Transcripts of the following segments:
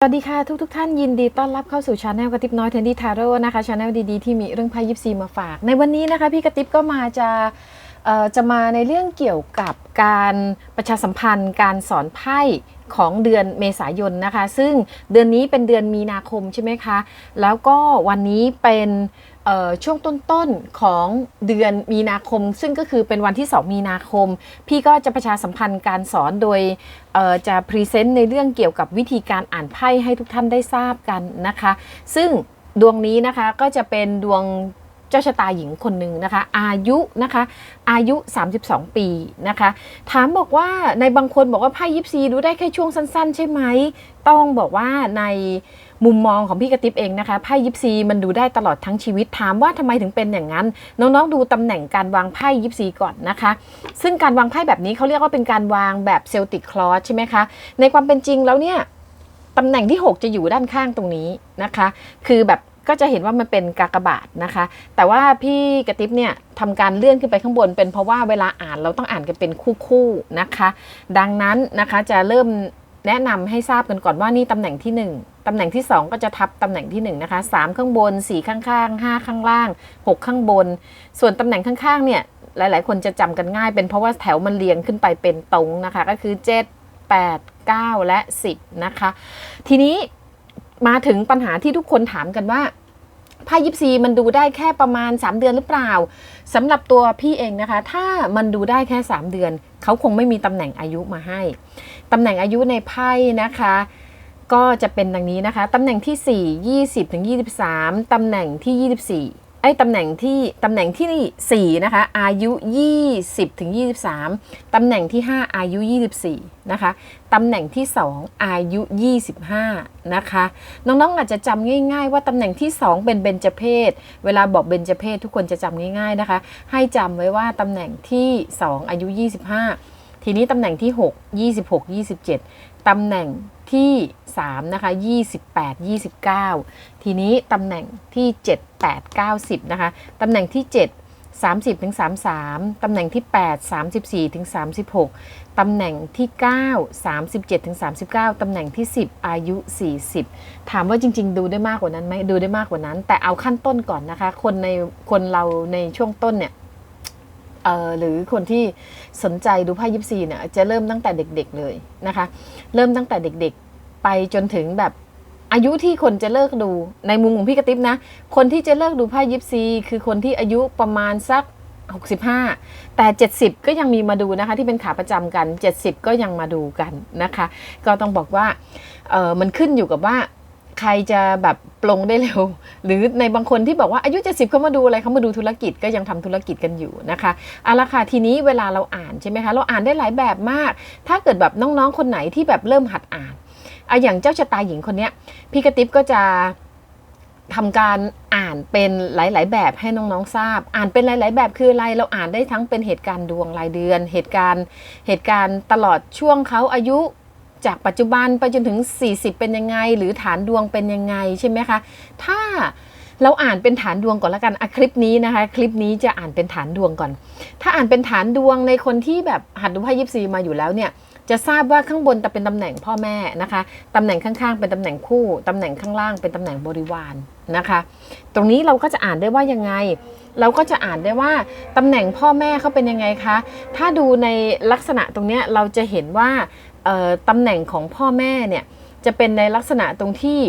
สวัสดีค่ะทุกทท่านยินดีต้อนรับเข้าสู่ชาแนลกระติบน้อยเทนดี้ทาโร่นะคะชาแนลดีๆที่มีเรื่องไพ่ยิปซีมาฝาก ในวันนี้นะคะพี่กระติบก็มาจะเอ่อจะมาในเรื่องเกี่ยวกับการประชาสัมพันธ์ การสอนไพ่ของเดือนเมษายนนะคะ ซึ่งเดือนนี้เป็นเดือนมีนาคมใช่ไหมคะ แล้วก็วันนี้เป็น ช่วงต้นๆของเดือนมีนาคม ซึ่งก็คือเป็นวันที่ 2 มีนาคม พี่ก็จะประชาสัมพันธ์การสอนโดยจะพรีเซนต์ในเรื่องเกี่ยวกับวิธีการอ่านไพ่ให้ทุกท่านได้ทราบกันนะคะ ซึ่งดวงนี้นะคะก็จะเป็นดวงเจ้าชะตาหญิงคนหนึ่งนะคะ อายุนะคะ อายุ 32 ปีนะคะ ถามบอกว่าในบางคนบอกว่าไพ่ยิปซีดูได้แค่ช่วงสั้น ๆ ใช่ไหม ต้องบอกว่าใน มุมมองของพี่กระติบเองนะคะไพ่ยิปซีมันดูได้ตลอดทั้งชีวิตถามว่าทำไมถึงเป็นอย่างนั้น น้องๆดูตำแหน่งการวางไพ่ยิปซีก่อนนะคะ ซึ่งการวางไพ่แบบนี้เขาเรียกว่าเป็นการวางแบบเซลติกคลอสใช่ไหมคะในความเป็นจริงแล้วเนี่ยตำแหน่งที่ 6 จะอยู่ด้านข้างตรงนี้นะคะ คือแบบก็จะเห็นว่ามันเป็นกากบาทนะคะ แต่ว่าพี่กระติบเนี่ยทำการเลื่อนขึ้นไปข้างบน เป็นเพราะว่าเวลาอ่านเราต้องอ่านกันเป็นคู่ๆนะคะ ดังนั้นนะคะจะเริ่มแนะนำให้ทราบกันก่อนว่านี่ตำแหน่งที่ 1 ตำแหน่งที่ 2 ก็จะทับตำแหน่งที่1นะคะ3ข้างบน 4 ข้างๆ 5 ข้างล่าง 6 ข้างบน ส่วนตำแหน่งข้างๆเนี่ยหลาย ๆ คนจะจำกันง่ายเป็นเพราะว่าแถวมันเรียงขึ้นไปเป็นตรงนะคะ ก็คือ 7 8 9 และ 10 นะคะ ทีนี้มาถึงปัญหาที่ทุกคนถามกันว่าไพ่ยิปซีมันดูได้แค่ประมาณ 3 เดือนหรือเปล่าสำหรับตัวพี่เองนะคะ ถ้ามันดูได้แค่ 3 เดือน เขาคงไม่มีตำแหน่งอายุมาให้ตำแหน่งอายุในไพ่นะคะ ก็จะเป็นดังนี้นะคะ ตำแหน่งที่ 4 20ถึง23 ตำแหน่งที่ 24 ไอ้ตำแหน่งที่ตำแหน่งที่4นะคะ อายุ 20ถึง23 ตำแหน่งที่ 5 อายุ 24 นะคะ ตำแหน่งที่ 2 อายุ 25 นะคะ น้องๆอาจจะจำง่าย ๆ ว่าตำแหน่งที่ 2 เป็นเบญจเพศ เวลาบอกเบญจเพศทุกคนจะจำง่าย ๆนะคะ ให้จำไว้ว่าตำแหน่งที่ 2 อายุ 25 ทีนี้ตำแหน่งที่ 6 26 27 ตำแหน่ง ที่3นะคะ28 29 ทีนี้ตำแหน่งที่ 7 8 90นะคะตำแหน่งที่ 7 30ถึง33 ตำแหน่งที่ 8 34ถึง36 ตำแหน่งที่ 9 37ถึง39 ตำแหน่งที่ 10 อายุ 40 ถามว่าจริง ๆ ดูได้มากกว่านั้นไหมดูได้มากกว่านั้น แต่เอาขั้นต้นก่อนนะคะ คนในคนเราในช่วงต้นเนี่ย อ่อหรือคนที่สนใจดูไพ่ยิปซีเนี่ยจะเริ่มตั้งแต่เด็กๆเลยนะคะ เริ่มตั้งแต่เด็กๆ ไปจนถึงแบบอายุที่คนจะเลิกดูในมุมของพี่กระติบนะ คนที่จะเลิกดูไพ่ยิปซี คือคนที่อายุประมาณสัก 65 แต่ 70 ก็ยังมีมาดูนะคะ ที่เป็นขาประจำกัน 70 ก็ยังมาดูกันนะคะ ก็ต้องบอกว่าเออมันขึ้นอยู่กับว่า ใครจะแบบปลงได้เร็ว หรือในบางคนที่บอกว่าอายุ70เขามาดูอะไรเขามาดูธุรกิจก็ยังทำธุรกิจกันอยู่นะคะเอาละค่ะทีนี้เวลาเราอ่านใช่ไหมคะเราอ่านได้หลายแบบมาก ถ้าเกิดแบบน้องๆคนไหนที่แบบเริ่มหัดอ่านอะอย่างเจ้าชะตาหญิงคนเนี้ยพี่กระติบก็จะทำการอ่านเป็นหลาย ๆ แบบให้น้องๆทราบ อ่านเป็นหลาย ๆ แบบคืออะไรเราอ่านได้ทั้งเป็นเหตุการณ์ดวงรายเดือน เหตุการณ์เหตุการณ์ตลอดช่วงเขาอายุ จากปัจจุบันไปจนถึง 40 เป็นยังไง หรือฐานดวงเป็นยังไงใช่ไหมคะ ถ้าเราอ่านเป็นฐานดวงก่อนละกันอะคลิปนี้นะคะ คลิปนี้จะอ่านเป็นฐานดวงก่อน ถ้าอ่านเป็นฐานดวงในคนที่แบบหัดดูไพ่ยิปซีมาอยู่แล้วเนี่ยจะทราบว่าข้างบนจะเป็นตำแหน่งพ่อแม่นะคะตำแหน่งข้างๆ เป็นตำแหน่งคู่ตำแหน่งข้างล่างเป็นตำแหน่งบริวารนะคะ ตรงนี้เราก็จะอ่านได้ว่ายังไง เราก็จะอ่านได้ว่าตำแหน่งพ่อแม่เขาเป็นยังไงคะ ถ้าดูในลักษณะตรงเนี้ยเราจะเห็นว่า ตำแหน่งของพ่อแม่เนี่ยจะเป็นในลักษณะตรงที่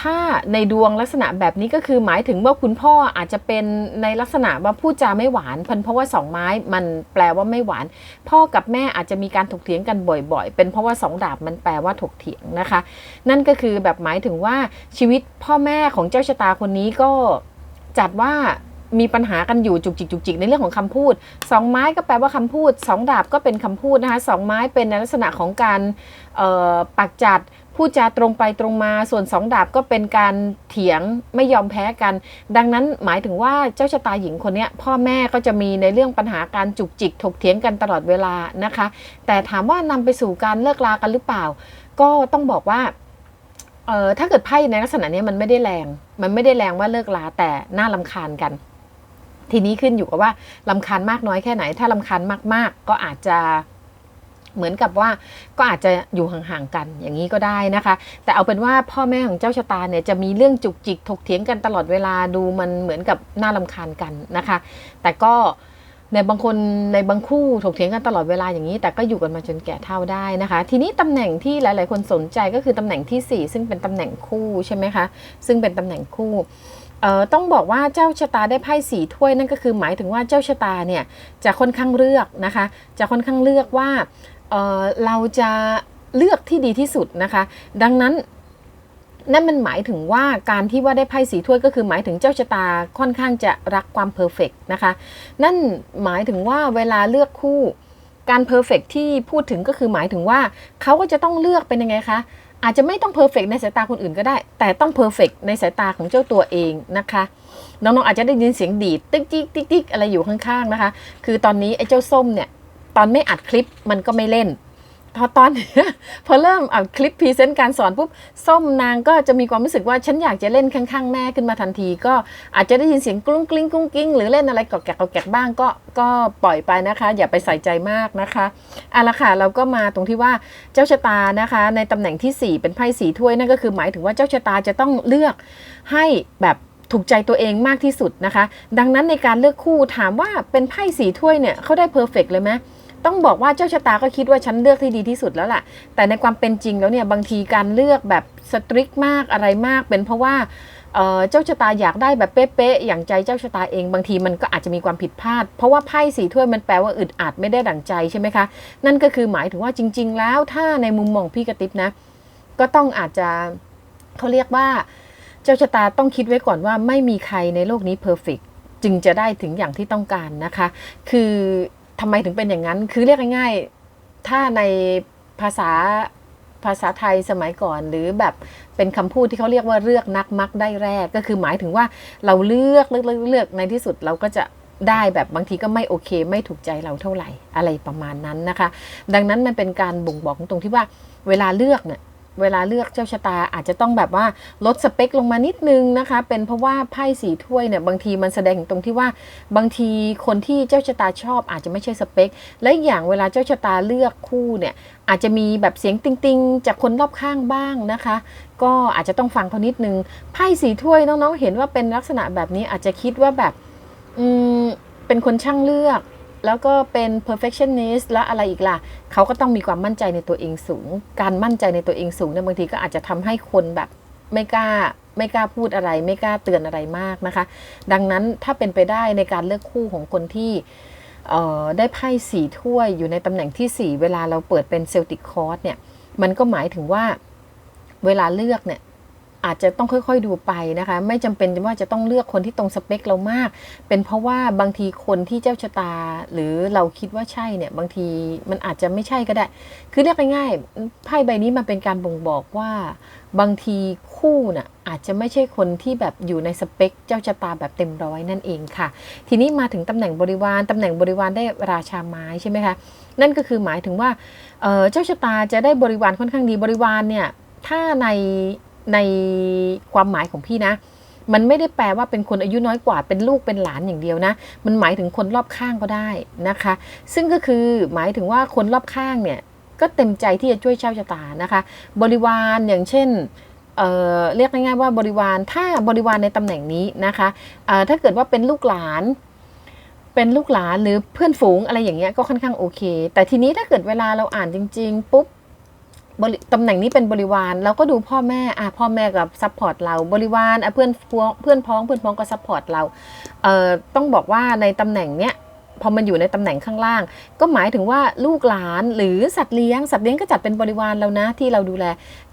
ถ้าในดวงลักษณะแบบนี้ก็คือหมายถึงว่าคุณพ่ออาจจะเป็นในลักษณะว่าพูดจาไม่หวานพันเพราะว่าสองไม้มันแปลว่าไม่หวาน พ่อกับแม่อาจจะมีการถกเถียงกันบ่อย ๆ เป็นเพราะว่าสองดาบมันแปลว่าถกเถียงนะคะ นั่นก็คือแบบหมายถึงว่าชีวิตพ่อแม่ของเจ้าชะตาคนนี้ก็จัดว่า มีปัญหากันอยู่จุกจิกจุกจิกในเรื่องของคำพูดสองไม้ก็แปลว่าคำพูดสองดาบก็เป็นคำพูดนะคะสองไม้เป็นในลักษณะของการปักจัดพูดจาตรงไปตรงมาส่วนสองดาบก็เป็นการเถียงไม่ยอมแพ้กัน ดังนั้นหมายถึงว่าเจ้าชะตาหญิงคนนี้พ่อแม่ก็จะมีในเรื่องปัญหาการจุกจิกถกเถียงกันตลอดเวลานะคะ แต่ถามว่านำไปสู่การเลิกลากันหรือเปล่า ก็ต้องบอกว่าเออถ้าเกิดไพ่ในลักษณะนี้มันไม่ได้แรง มันไม่ได้แรงว่าเลิกลาแต่น่าลำคาญกัน ทีนี้ขึ้นอยู่กับว่าลำคาญมากน้อยแค่ไหน ถ้าลำคาญมาก ๆ ก็อาจจะเหมือนกับว่าก็อาจจะอยู่ห่างๆกันอย่างนี้ก็ได้นะคะ แต่เอาเป็นว่าพ่อแม่ของเจ้าชะตาเนี่ยจะมีเรื่องจุกจิกถกเถียงกันตลอดเวลาดูมันเหมือนกับน่าลำคาญกันนะคะ แต่ก็ในบางคนในบางคู่ถกเถียงกันตลอดเวลาอย่างนี้ แต่ก็อยู่กันมาจนแก่เท่าได้นะคะ ทีนี้ตำแหน่งที่หลาย ๆ คนสนใจก็คือตำแหน่งทีสี่4 ซึ่งเป็นตำแหน่งคู่ใช่ไหมคะซึ่งเป็นตำแหน่งคู่ เอ่อต้องบอกว่าเจ้าชะตาได้ไพ่สีถ้วยนั่นก็คือหมายถึงว่าเจ้าชะตาเนี่ยจะค่อนข้างเลือกนะคะ จะค่อนข้างเลือกว่าเอ่อเราจะเลือกที่ดีที่สุดนะคะ ดังนั้นนั่นมันหมายถึงว่าการที่ว่าได้ไพ่สีถ้วยก็คือหมายถึงเจ้าชะตาค่อนข้างจะรักความเพอร์เฟกนะคะ นั่นหมายถึงว่าเวลาเลือกคู่การเพอร์เฟกที่พูดถึงก็คือหมายถึงว่าเขาก็จะต้องเลือกเป็นยังไงคะ อาจจะไม่ต้องเพอร์เฟกในสายตาคนอื่นก็ได้ แต่ต้องเพอร์เฟกในสายตาของเจ้าตัวเองนะคะ น้องๆอาจจะได้ยินเสียงดีดติ๊กติ๊กติ๊กติ๊กอะไรอยู่ข้างๆนะคะ คือตอนนี้ไอ้เจ้าส้มเนี่ยตอนไม่อัดคลิปมันก็ไม่เล่น ตอนพอเริ่มอัดคลิปพรีเซนต์การสอนปุ๊บส้มนางก็จะมีความรู้สึกว่าฉันอยากจะเล่นข้างๆ แม่ขึ้นมาทันที ก็อาจจะได้ยินเสียงกรุ้งกลิ้งกรุ้งกิ้งหรือเล่นอะไรกอกแกกกอกแกกบ้างก็ก็ปล่อยไปนะคะ อย่าไปใส่ใจมากนะคะเอาละค่ะเราก็มาตรงที่ว่าเจ้าชะตานะคะ ในตำแหน่งที่ 4 เป็นไพ่สีถ้วยนั่นก็คือหมายถึงว่าเจ้าชะตาจะต้องเลือกให้แบบถูกใจตัวเองมากที่สุดนะคะ ดังนั้นในการเลือกคู่ถามว่าเป็นไพ่สีถ้วยเนี่ยเขาได้เพอร์เฟกเลยไหม ต้องบอกว่าเจ้าชะตาก็คิดว่าฉันเลือกที่ดีที่สุดแล้วล่ะ แต่ในความเป็นจริงแล้วเนี่ยบางทีการเลือกแบบสตริกมากอะไรมาก เป็นเพราะว่าเอ่อเจ้าชะตาอยากได้แบบเป๊ะๆอย่างใจเจ้าชะตาเองบางทีมันก็อาจจะมีความผิดพลาด เพราะว่าไพ่สีถ้วยมันแปลว่าอึดอัดไม่ได้ดั่งใจใช่ไหมคะ นั่นก็คือหมายถึงว่าจริง ๆ แล้วถ้าในมุมมองพี่กระติบนะ ก็ต้องอาจจะเขาเรียกว่าเจ้าชะตาต้องคิดไว้ก่อนว่าไม่มีใครในโลกนี้เพอร์เฟกจึงจะได้ถึงอย่างที่ต้องการนะคะ คือ ทำไมถึงเป็นอย่างนั้น คือเรียกง่ายๆ ถ้าในภาษาภาษาไทยสมัยก่อน หรือแบบเป็นคำพูดที่เขาเรียกว่าเลือกนักมักได้แรก ก็คือหมายถึงว่าเราเลือกเลือกเลือกเลือกในที่สุดเราก็จะได้แบบบางทีก็ไม่โอเค ไม่ถูกใจเราเท่าไหร่อะไรประมาณนั้นนะคะ ดังนั้นมันเป็นการบ่งบอกตรงที่ว่าเวลาเลือกเนี่ย เวลาเลือกเจ้าชะตาอาจจะต้องแบบว่าลดสเปคลงมานิดนึงนะคะ เป็นเพราะว่าไพ่สีถ้วยเนี่ยบางทีมันแสดงตรงที่ว่าบางทีคนที่เจ้าชะตาชอบอาจจะไม่ใช่สเปค และอีกอย่างเวลาเจ้าชะตาเลือกคู่เนี่ยอาจจะมีแบบเสียงติงๆ จากคนรอบข้างบ้างนะคะ ก็อาจจะต้องฟังเขานิดนึงไพ่สีถ้วยน้องๆเห็นว่าเป็นลักษณะแบบนี้อาจจะคิดว่าแบบอืมเป็นคนช่างเลือก แล้วก็เป็น perfectionist และอะไรอีกล่ะ เขาก็ต้องมีความมั่นใจในตัวเองสูง การมั่นใจในตัวเองสูงเนี่ยบางทีก็อาจจะทำให้คนแบบไม่กล้าไม่กล้าพูดอะไร ไม่กล้าเตือนอะไรมากนะคะ ดังนั้นถ้าเป็นไปได้ในการเลือกคู่ของคนที่ได้ไพ่สีถ้วยอยู่ในตำแหน่งที่ 4 เวลาเราเปิดเป็นเซลติคคอร์สเนี่ย มันก็หมายถึงว่าเวลาเลือกเนี่ย อาจจะต้องค่อยๆดูไปนะคะ ไม่จำเป็นว่าจะต้องเลือกคนที่ตรงสเปคเรามาก เป็นเพราะว่าบางทีคนที่เจ้าชะตา หรือเราคิดว่าใช่เนี่ยบางทีมันอาจจะไม่ใช่ก็ได้ คือเรียกง่ายๆไพ่ใบนี้มันเป็นการบ่งบอกว่า บางทีคู่น่ะอาจจะไม่ใช่คนที่แบบอยู่ในสเปคเจ้าชะตาแบบเต็มร้อยนั่นเองค่ะ ทีนี้มาถึงตำแหน่งบริวารตำแหน่งบริวารได้ราชาไม้ใช่ไหมคะนั่นก็คือหมายถึงว่าเจ้าชะตาจะได้บริวารค่อนข้างดีบริวารเนี่ยถ้าใน ในความหมายของพี่นะ มันไม่ได้แปลว่าเป็นคนอายุน้อยกว่าเป็นลูกเป็นหลานอย่างเดียวนะ มันหมายถึงคนรอบข้างก็ได้นะคะ ซึ่งก็คือหมายถึงว่าคนรอบข้างเนี่ยก็เต็มใจที่จะช่วยเจ้าชะตานะคะ บริวารอย่างเช่นเออเรียกง่ายๆว่าบริวารถ้าบริวารในตำแหน่งนี้นะคะถ้าเกิดว่าเป็นลูกหลานเป็นลูกหลานหรือเพื่อนฝูงอะไรอย่างเงี้ยก็ค่อนข้างโอเค แต่ทีนี้ถ้าเกิดเวลาเราอ่านจริง ๆ ปุ๊บ ตำแหน่งนี้เป็นบริวารเราก็ดูพ่อแม่อะพ่อแม่กับซัพพอร์ตเราบริวารอะเพื่อนพ้องเพื่อนพ้องเพื่อนพ้องก็ซัพพอร์ตเราเอ่อต้องบอกว่าในตำแหน่งเนี้ยพอมันอยู่ในตำแหน่งข้างล่าง ก็หมายถึงว่าลูกหลานหรือสัตว์เลี้ยง สัตว์เลี้ยงก็จัดเป็นบริวารเรานะที่เราดูแล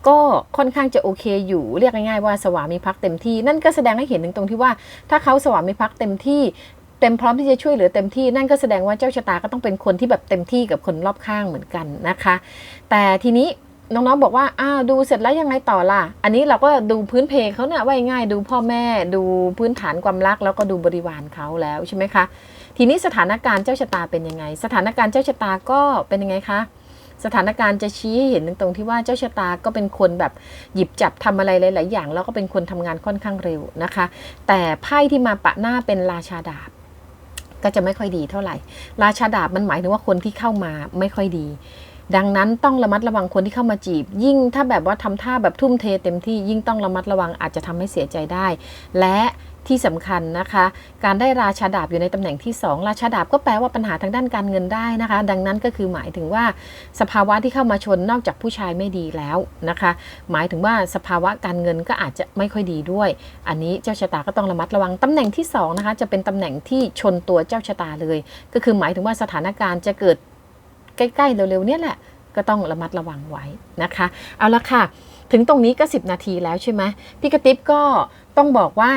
ก็ค่อนข้างจะโอเคอยู่เรียกง่ายๆว่าสวามีภักดิ์เต็มที่ นั่นก็แสดงให้เห็นถึงตรงที่ว่า ถ้าเขาสวามีภักดิ์เต็มที่เต็มพร้อมที่จะช่วยเหลือเต็มที่นั่นก็แสดงว่าเจ้าชะตาก็ต้องเป็นคนที่แบบเต็มที่กับคนรอบข้างเหมือนกันนะคะ แต่ทีนี้ น้องๆบอกว่าอ้าวดูเสร็จแล้วยังไงต่อล่ะ อันนี้เราก็ดูพื้นเพเขาเนี่ยว่าง่ายดูพ่อแม่ดูพื้นฐานความรัก แล้วก็ดูบริวารเขาแล้วใช่ไหมคะ ทีนี้สถานการณ์เจ้าชะตาเป็นยังไง สถานการณ์เจ้าชะตาก็เป็นยังไงคะสถานการณ์จะชี้ให้เห็นตรงที่ว่าเจ้าชะตาก็เป็นคนแบบหยิบจับทำอะไรหลาย ๆ อย่าง แล้วก็เป็นคนทำงานค่อนข้างเร็วนะคะ แต่ไพ่ที่มาปะหน้าเป็นราชาดาบ ก็จะไม่ค่อยดีเท่าไหร่ ราชาดาบมันหมายถึงว่าคนที่เข้ามาไม่ค่อยดี ดังนั้นต้องระมัดระวังคนที่เข้ามาจีบ ยิ่งถ้าแบบว่าทำท่าแบบทุ่มเทเต็มที่ยิ่งต้องระมัดระวังอาจจะทำให้เสียใจได้ และที่สำคัญนะคะ การได้ราชาดาบอยู่ในตำแหน่งที่ 2 ราชาดาบก็แปลว่าปัญหาทางด้านการเงินได้นะคะ ดังนั้นก็คือหมายถึงว่าสภาวะที่เข้ามาชนนอกจากผู้ชายไม่ดีแล้วนะคะ หมายถึงว่าสภาวะการเงินก็อาจจะไม่ค่อยดีด้วย อันนี้เจ้าชะตาก็ต้องระมัดระวังตำแหน่งที่2นะคะจะเป็นตำแหน่งที่ชนตัวเจ้าชะตาเลย ก็คือหมายถึงว่าสถานการณ์จะเกิด ใกล้ๆเร็วๆเนี่ยแหละก็ต้องระมัดระวังไว้นะคะ เอาละค่ะ ถึงตรงนี้ก็ 10 นาทีแล้วใช่ไหมพี่กระติบก็ต้องบอกว่า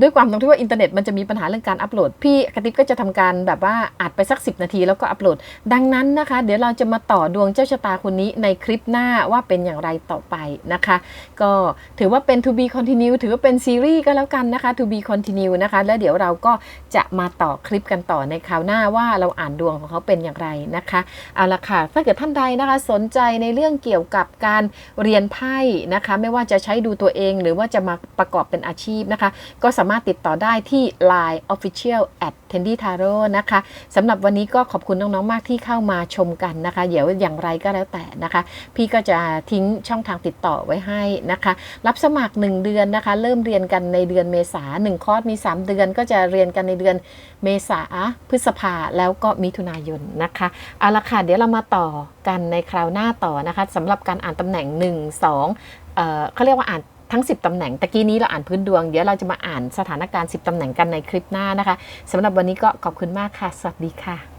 ด้วยความตรงที่ว่าอินเทอร์เน็ตมันจะมีปัญหาเรื่องการอัปโหลด พี่กระติบก็จะทำการแบบว่าอัดไปสัก 10 นาทีแล้วก็อัปโหลด ดังนั้นนะคะ เดี๋ยวเราจะมาต่อดวงเจ้าชะตาคนนี้ในคลิปหน้าว่าเป็นอย่างไรต่อไปนะคะ ก็ถือว่าเป็น to be continue ถือว่าเป็นซีรีส์ก็แล้วกันนะคะ to be continue นะคะ แล้วเดี๋ยวเราก็จะมาต่อคลิปกันต่อในคราวหน้าว่าเราอ่านดวงของเขาเป็นอย่างไรนะคะเอาละค่ะถ้าเกิดท่านใดนะคะสนใจในเรื่องเกี่ยวกับการเรียนไพ่นะคะ ไม่ว่าจะใช้ดูตัวเองหรือว่าจะมาประกอบเป็นอาชีพนะคะ ก็สาามารถติดต่อได้ที่ Line Official at Tendy Taro นะคะสำหรับวันนี้ก็ขอบคุณน้องๆมากที่เข้ามาชมกันนะคะ เดี๋ยวอย่างไรก็แล้วแต่นะคะ พี่ก็จะทิ้งช่องทางติดต่อไว้ให้นะคะ รับสมัคร 1 เดือนนะคะ เริ่มเรียนกันในเดือนเมษา1คอร์สมี 3 เดือนก็จะเรียนกันในเดือนเมษาพฤษภาแล้วก็มิถุนายนนะคะเอาละค่ะเดี๋ยวเรามาต่อกันในคราวหน้าต่อนะคะสำหรับการอ่านตำแหน่ง 1 2เอ่อเขาเรียกว่าอ่าน ทั้ง 10 ตำแหน่งตะกี้นี้เราอ่านพื้นดวง เดี๋ยวเราจะมาอ่านสถานการณ์ 10 ตำแหน่งกันในคลิปหน้านะคะสำหรับวันนี้ก็ขอบคุณมากค่ะ สวัสดีค่ะ